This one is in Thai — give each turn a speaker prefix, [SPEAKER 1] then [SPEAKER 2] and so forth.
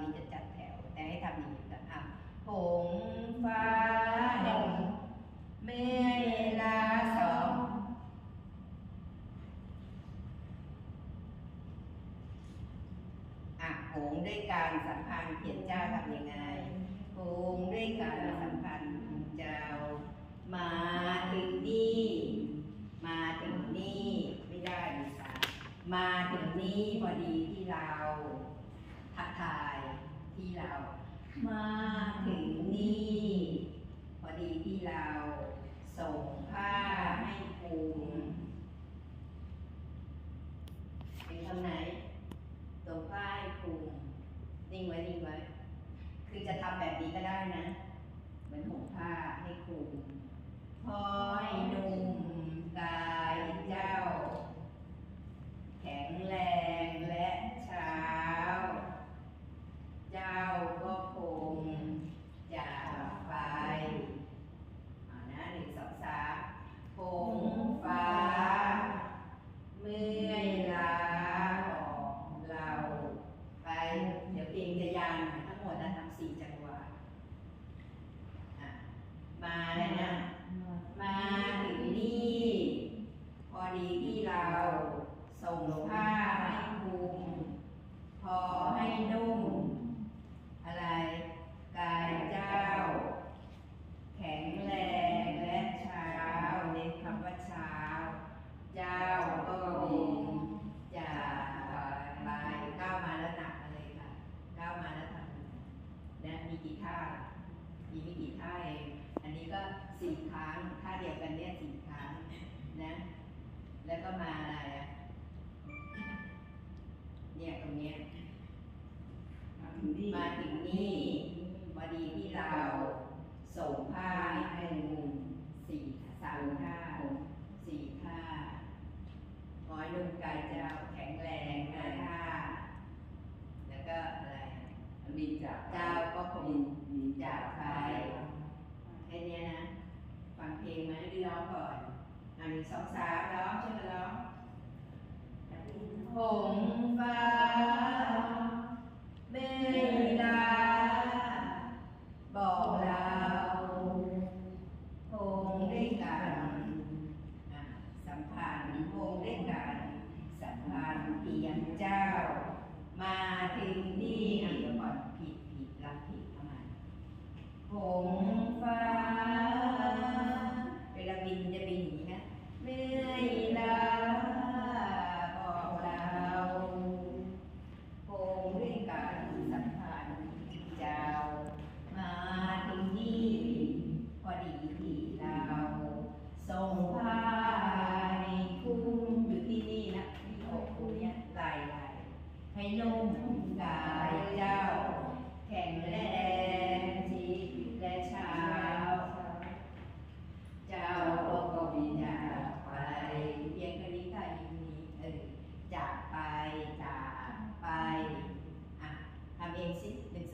[SPEAKER 1] นี้จะจัดแถว แต่ให้ทำอย่างนี้ก่อนอะหงฟ้าหนึ่งเมลาสองอะหงด้วยการสัมพันธ์เขียนเจ้าทำยังไงหงด้วยการสัมพันธ์เจ้า มาถึงนี่ มาถึงนี่ ไม่ได้ดิสามาถึงนี่พอดีที่เรา ทักทายที่เรามาถึงนี่พอดีที่เราส่งผ้าให้ภูมิเป็นคำไหนส่งผ้าให้ภูมินิ่งไว้นิ่งไว้ คือจะทำแบบนี้ก็ได้นะ เหมือนห่มผ้าให้คลุม พอให้นุ่มกายเจ้า แข็งแรงและเช้า เจ้าก็คงจากไปเอานะหนึ่งสองสามผงฟ้า เมื่อยล้าของเราไป เดี๋ยวเพลงจะยาวหน่อยทั้งหมดนะทำสี่จังหวะอะมาแล้วนะ มาถึงนี่ พอดีที่เรา ส่งผ้าให้คลุมพอให้นุ่มอะไร กายเจ้า แข็งแรงและเช้าเน้นคำว่าเช้า เจ้าก็คงจะไปก้าวมาแล้วหนักมาเลยค่ะก้าวมาแล้วทำนะมีกี่ท่ามีไม่กี่ท่าเองอันนี้ก็สี่ครั้งท่าเดียวกันเนี่ยสี่ครั้งนะแล้วก็มา
[SPEAKER 2] ถึงนี่
[SPEAKER 1] มาถึงนี่พอดีที่เราส่งผ้าให้มุมสี่สามท่าสี่ท่าร้อยนุ่มกายเจ้าแข็งแรงนะท่าแล้วก็อะไร
[SPEAKER 2] บินจาก
[SPEAKER 1] เจ้าก็คง
[SPEAKER 2] บิน
[SPEAKER 1] จากไปแค่เนี้ยนะฟังเพลงไหมหรือร้องก่อนอันหนึ่งสองสามร้องช่วยกันร้องหงฟ้า ถึงนี่เดี๋ยวก่อนผิดผิดหลักผิดเข้มาผม